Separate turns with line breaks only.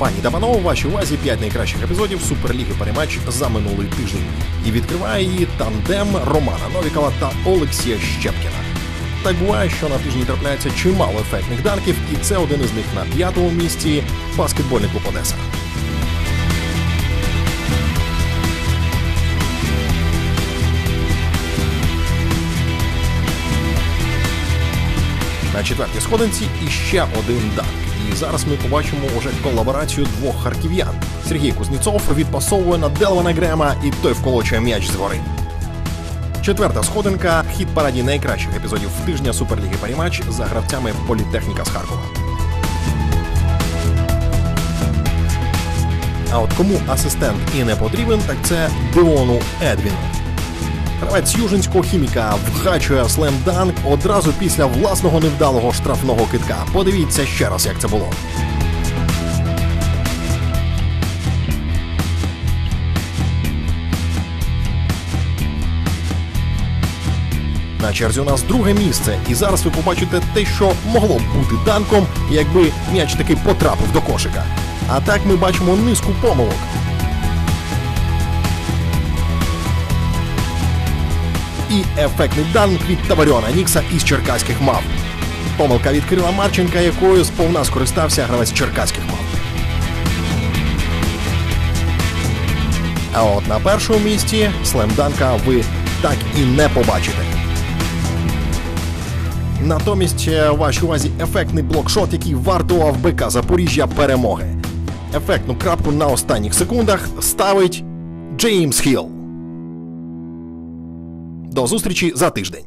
Пані та панове, вашій увазі 5 найкращих епізодів Суперліги Перемач за минулий тиждень. І відкриває її тандем Романа Новікова та Олексія Щепкіна. Так буває, що на тижні трапляється чимало ефектних данків, і це один із них на п'ятому місці баскетбольний клуб Одеса. На четвертій сходинці іще один данк. І зараз ми побачимо уже колаборацію двох харків'ян. Сергій Кузнєцов відпасовує на Делвана Грема, і той вколочує м'яч згори. Четверта сходинка хід параді найкращих епізодів тижня Суперліги Парімач за гравцями Політехніка з Харкова. А от кому асистент і не потрібен, так це Деону Едвіну. Гравець южинського хіміка вгачує слем-данк одразу після власного невдалого штрафного китка. Подивіться ще раз, як це було. На черзі у нас друге місце, і зараз ви побачите те, що могло б бути данком, якби м'яч таки потрапив до кошика. А так ми бачимо низку помилок. І ефектний данк від Табаріона Нікса із черкаських мав. Помилка від Кирила Марченка, якою сповна скористався гравець черкаських мав. А от на першому місці слемданка ви так і не побачите. Натомість е, вашій увазі ефектний блокшот, який вартував БК Запоріжжя перемоги. Ефектну крапку на останніх секундах ставить Джеймс Хілл. До зустрічі за тиждень.